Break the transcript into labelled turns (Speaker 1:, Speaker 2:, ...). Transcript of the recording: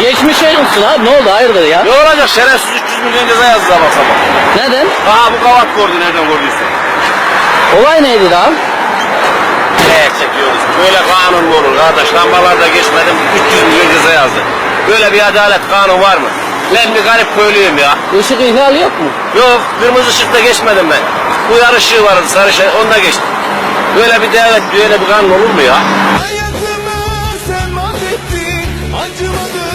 Speaker 1: Geçmiş olsun abi ne oldu hayırdır ya?
Speaker 2: Ne olacak şerefsiz 300 milyon ceza yazdı sabah sabah.
Speaker 1: Neden?
Speaker 2: Ha bu kavat gördü nereden gördüyse.
Speaker 1: Olay neydi lan?
Speaker 2: Eee çekiyoruz. Böyle kanun mu olur kardeş? Lambalarda geçmedim 300 milyon ceza yazdı. Böyle bir adalet kanun var mı? Ben bir garip köylüyüm ya.
Speaker 1: Işık ihlali yok mu?
Speaker 2: Yok, kırmızı ışıkta geçmedim ben. Uyar ışığı vardı, sarı şey, onda geçtim. Böyle bir devlet, böyle bir kanun olur mu ya? Hayatıma sen mahvettin, acımadın.